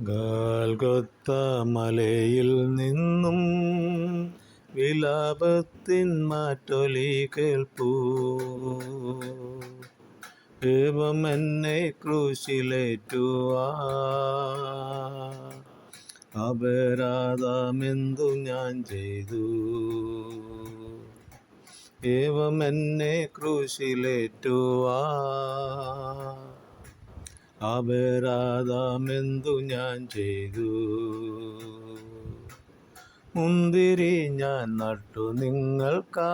ഗാൽഗൊത്ത മലയിൽ നിന്നും വിലാപത്തിൻ മാറ്റൊലി കേൾപ്പൂ. ദൈവം എന്നെ ക്രൂശിലേറ്റുവാ. അപരാധമെന്തു ഞാൻ ചെയ്തു? ദൈവം എന്നെ ക്രൂശിലേറ്റുവാ. അപരാധമെന്തു ഞാൻ ചെയ്തു? മുന്തിരി ഞാൻ നട്ടു നിങ്ങൾക്കാ.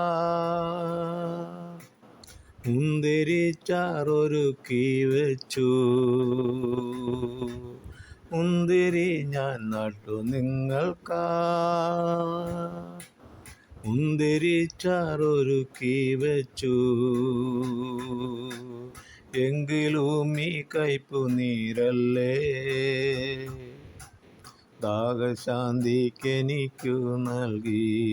മുന്തിരി ചാറൊരുക്കി വെച്ചു. മുന്തിരി ഞാൻ നട്ടു നിങ്ങൾക്കാ. മുന്തിരി ചാറൊരുക്കി വെച്ചു. എങ്കിലും ഈ കയ്പു നീരല്ലേ? ദാഹശാന്തിക്കെനിക്കു നൽകി.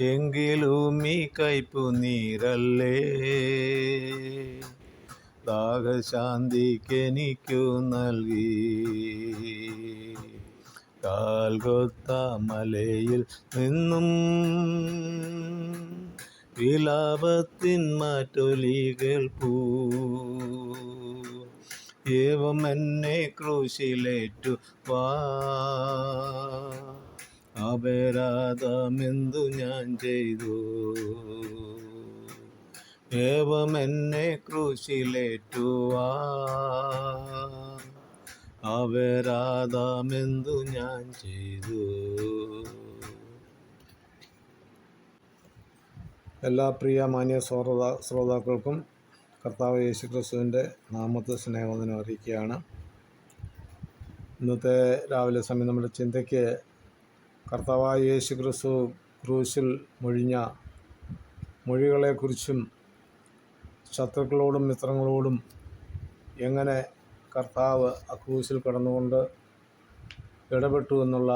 എങ്കിലും ഈ കയ്പു നീരല്ലേ? ദാഹശാന്തിക്കെനിക്കു നൽകി. കാൽകൊത്ത മലയിൽ നിന്നും വിലാപത്തിൻ മാറ്റൊലി പൂ. ഏവം എന്നെ ക്രൂശിലേറ്റു വാ. അപരാധമെന്തു ഞാൻ ചെയ്തു? ഏവം എന്നെ ക്രൂശിലേറ്റുവാ അപരാധമെന്തു ഞാൻ ചെയ്തു? എല്ലാ പ്രിയ മാന്യ ശ്രോതാ ശ്രോതാക്കൾക്കും കർത്താവ് യേശു ക്രിസ്തുവിന്റെ നാമത്തെ സ്നേഹവന്ദനം അറിയിക്കുകയാണ്. ഇന്നത്തെ രാവിലെ സമയം നമ്മുടെ ചിന്തയ്ക്ക് കർത്താവായ യേശു ക്രിസ്തു ക്രൂശിൽ മൊഴിഞ്ഞ മൊഴികളെക്കുറിച്ചും ശത്രുക്കളോടും മിത്രങ്ങളോടും എങ്ങനെ കർത്താവ് ആ ക്രൂശിൽ കടന്നുകൊണ്ട് ഇടപെട്ടു എന്നുള്ള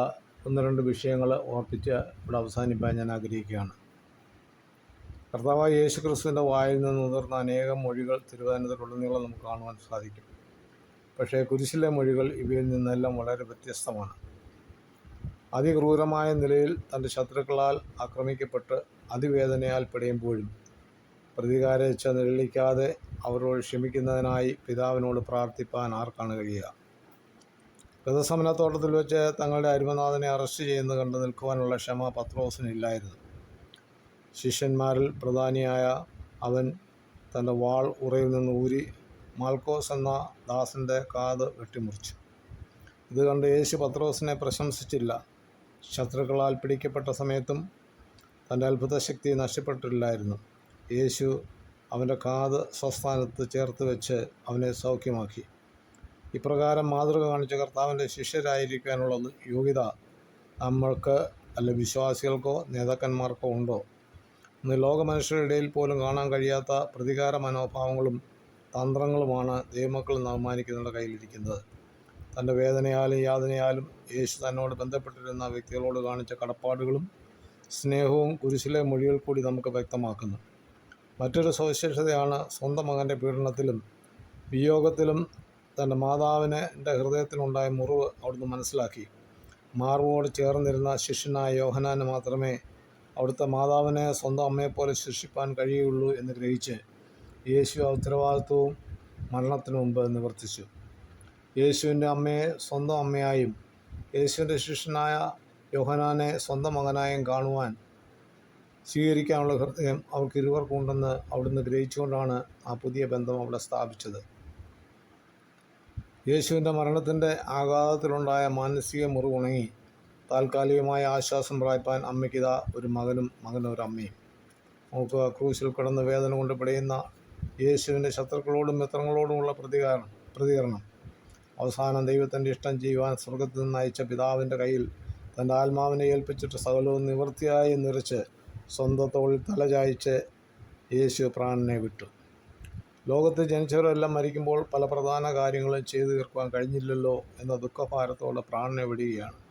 ഒന്ന് രണ്ട് വിഷയങ്ങൾ ഓർപ്പിച്ച് ഇവിടെ അവസാനിപ്പാൻ ഞാൻ ആഗ്രഹിക്കുകയാണ്. കർത്താവായ യേശു ക്രിസ്തുവിന്റെ വായിൽ നിന്ന് ഉതിർന്ന അനേകം മൊഴികൾ തിരുവനന്തപുരത്തുടനീളം നമുക്ക് കാണുവാൻ സാധിക്കും. പക്ഷേ കുരിശിലെ മൊഴികൾ ഇവയിൽ നിന്നെല്ലാം വളരെ വ്യത്യസ്തമാണ്. അതിക്രൂരമായ നിലയിൽ തന്റെ ശത്രുക്കളാൽ ആക്രമിക്കപ്പെട്ട് അതിവേദനയാൽ പിടയുമ്പോഴും പ്രതികാരേച്ഛ നിഴലിക്കാതെ അവരോട് ക്ഷമിക്കുന്നതിനായി പിതാവിനോട് പ്രാർത്ഥിപ്പാൻ ആർക്കാണ് കഴിയുക ഗതസമനത്തോട്ടത്തിൽ വെച്ച് തങ്ങളുടെ അരുമനാഥനെ അറസ്റ്റ് ചെയ്യുന്നത് കണ്ട് നിൽക്കുവാനുള്ള ക്ഷമ പത്രോസിനില്ലായിരുന്നു. ശിഷ്യന്മാരിൽ പ്രധാനിയായ അവൻ തന്റെ വാൾ ഉറയിൽ നിന്ന് ഊരി മാൽക്കോസ് എന്ന ദാസന്റെ കാത് വെട്ടിമുറിച്ചു. ഇത് കണ്ട് യേശു പത്രോസിനെ പ്രശംസിച്ചില്ല. ശത്രുക്കളാൽ പിടിക്കപ്പെട്ട സമയത്തും തന്റെ അത്ഭുതശക്തി നഷ്ടപ്പെട്ടില്ലായിരുന്നു. യേശു അവന്റെ കാത് സ്വസ്ഥാനത്ത് ചേർത്ത് വെച്ച് അവനെ സൗഖ്യമാക്കി. ഇപ്രകാരം മാതൃക കാണിച്ച കർത്താവിന്റെ ശിഷ്യരായിരിക്കാനുള്ള യോഗ്യത നമ്മൾക്ക് അല്ല വിശ്വാസികൾക്കോ നേതാക്കന്മാർക്കോ ഉണ്ടോ? ഇന്ന് ലോക മനുഷ്യരുടെ ഇടയിൽ പോലും കാണാൻ കഴിയാത്ത പ്രതികാര മനോഭാവങ്ങളും തന്ത്രങ്ങളുമാണ് ദൈവമക്കൾ നവമാനിക്കുന്നവരുടെ കയ്യിലിരിക്കുന്നത്. തന്റെ വേദനയാലും യാതനയാലും യേശു തന്നോട് ബന്ധപ്പെട്ടിരുന്ന വ്യക്തികളോട് കാണിച്ച കടപ്പാടുകളും സ്നേഹവും കുരിശിലെ മൊഴികൾ കൂടി നമുക്ക് വ്യക്തമാക്കുന്നു. മറ്റൊരു സവിശേഷതയാണ് സ്വന്തം മകന്റെ പീഡനത്തിലും വിയോഗത്തിലും തന്റെ മാതാവിന് എന്റെ ഹൃദയത്തിലുണ്ടായ മുറിവ് അവിടുന്ന് മനസ്സിലാക്കി. മാർവോട് ചേർന്നിരുന്ന ശിഷ്യനായ യോഹനാന് മാത്രമേ അവിടുത്തെ മാതാവിനെ സ്വന്തം അമ്മയെപ്പോലെ ശിക്ഷിപ്പാൻ കഴിയുള്ളൂ എന്ന് ഗ്രഹിച്ച് യേശു ആ ഉത്തരവാദിത്വവും മരണത്തിന് മുമ്പ് നിവർത്തിച്ചു. യേശുവിന്റെ അമ്മയെ സ്വന്തം അമ്മയായും യേശുവിന്റെ ശിഷ്യനായ യോഹനാനെ സ്വന്തം മകനായും കാണുവാൻ സ്വീകരിക്കാനുള്ള ഹൃദയം അവർക്ക് ഇരുവർക്കുണ്ടെന്ന് അവിടുന്ന് ഗ്രഹിച്ചുകൊണ്ടാണ് ആ പുതിയ ബന്ധം അവിടെ സ്ഥാപിച്ചത്. യേശുവിന്റെ മരണത്തിന്റെ ആഘാതത്തിലുണ്ടായ മാനസിക മുറിവുണങ്ങി താൽക്കാലികമായ ആശ്വാസം പ്രായ്പാൻ അമ്മയ്ക്കിതാ ഒരു മകനും മകനും ഒരു അമ്മയും. നോക്കുക ക്രൂശിൽ കിടന്ന് വേദന കൊണ്ട് പിടയുന്ന യേശുവിന്റെ ശത്രുക്കളോടും മിത്രങ്ങളോടുമുള്ള പ്രതികാരം പ്രതികരണം. അവസാനം ദൈവത്തിന്റെ ഇഷ്ടം ചെയ്യുവാൻ സ്വർഗത്തിൽ നിന്ന് അയച്ച പിതാവിന്റെ കയ്യിൽ തന്റെ ആത്മാവിനെ ഏൽപ്പിച്ചിട്ട് സകലവും നിവൃത്തിയായി നിറച്ച് സ്വന്തത്തോളിൽ തലചായ്ച്ച് യേശു പ്രാണനെ വിട്ടു. ലോകത്ത് ജനിച്ചവരെല്ലാം മരിക്കുമ്പോൾ പല പ്രധാന കാര്യങ്ങളും ചെയ്തു തീർക്കുവാൻ കഴിഞ്ഞില്ലല്ലോ എന്ന ദുഃഖഭാരത്തോടെ പ്രാണനെ വിടുകയാണ്.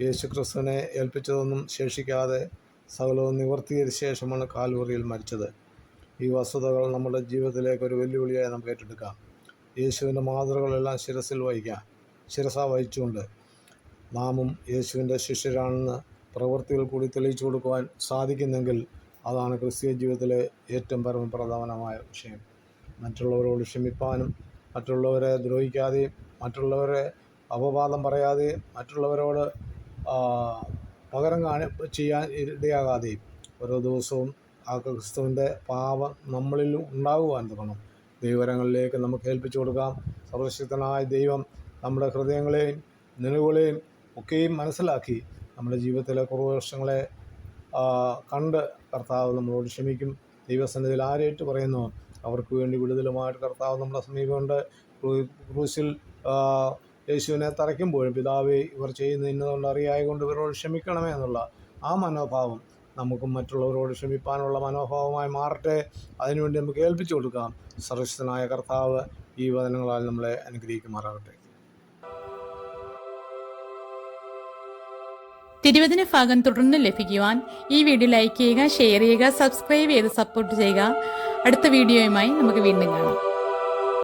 യേശു ക്രിസ്തുവിനെ ഏൽപ്പിച്ചതൊന്നും ശേഷിക്കാതെ സകലവും നിവർത്തിയതിനു ശേഷമാണ് കാൽവറിയിൽ മരിച്ചത്. ഈ വസ്തുതകൾ നമ്മുടെ ജീവിതത്തിലേക്ക് ഒരു വെല്ലുവിളിയായി നമുക്ക് ഏറ്റെടുക്കാം. യേശുവിന്റെ മാതൃകളെല്ലാം ശിരസിൽ വഹിക്കാം. ശിരസ വഹിച്ചുകൊണ്ട് നാമും യേശുവിന്റെ ശിഷ്യരാണെന്ന് പ്രവൃത്തികൾ കൂടി തെളിയിച്ചു കൊടുക്കുവാൻ സാധിക്കുന്നെങ്കിൽ അതാണ് ക്രിസ്തീയ ജീവിതത്തിലെ ഏറ്റവും പരമപ്രധാനമായ വിഷയം. മറ്റുള്ളവരോട് ക്ഷമിപ്പാനും മറ്റുള്ളവരെ ദ്രോഹിക്കാതെയും മറ്റുള്ളവരെ അപവാദം പറയാതെയും മറ്റുള്ളവരോട് പകരം കാണി ചെയ്യാൻ ഇടയാകാതെയും ഓരോ ദിവസവും ആ ക്രിസ്തുവിന്റെ പാവം നമ്മളിൽ ഉണ്ടാകുവാൻ തുടങ്ങണം ദൈവരങ്ങളിലേക്ക് നമുക്ക് ഏൽപ്പിച്ചു കൊടുക്കാം. സർവശക്തനായ ദൈവം നമ്മുടെ ഹൃദയങ്ങളെയും നിലവുകളെയും ഒക്കെയും മനസ്സിലാക്കി നമ്മുടെ ജീവിതത്തിലെ കുറവ് വർഷങ്ങളെ കണ്ട് കർത്താവ് നമ്മളോട് ക്ഷമിക്കും. ദൈവസന്നിധിയിൽ ആരേറ്റ് പറയുന്നു? അവർക്ക് വേണ്ടി വിടുതലുമായിട്ട് കർത്താവ് നമ്മുടെ സമീപമുണ്ട്. ക്രൂ- ക്രൂശിൽ ആ, യേശുവിനെ തറയ്ക്കുമ്പോഴും പിതാവേ ഇവർ ചെയ്യുന്ന ഇന്നതുകൊണ്ട് അറിയായതുകൊണ്ട് ഇവരോട് ക്ഷമിക്കണമേ എന്നുള്ള ആ മനോഭാവം നമുക്കും മറ്റുള്ളവരോട് ക്ഷമിപ്പാനുള്ള മനോഭാവമായി മാറട്ടെ. അതിനുവേണ്ടി നമുക്ക് ഏൽപ്പിച്ചു കൊടുക്കാം. സർവശക്തനായ കർത്താവ് ഈ വചനങ്ങളാൽ നമ്മളെ അനുഗ്രഹിക്കുമാറാകട്ടെ. തിരുവചന ഭാഗം തുടർന്ന് ലഭിക്കുവാൻ ഈ വീഡിയോ ലൈക്ക് ചെയ്യുക ഷെയർ ചെയ്യുക സബ്സ്ക്രൈബ് ചെയ്ത് സപ്പോർട്ട് ചെയ്യുക. അടുത്ത വീഡിയോയുമായി നമുക്ക് വീണ്ടും കാണാം.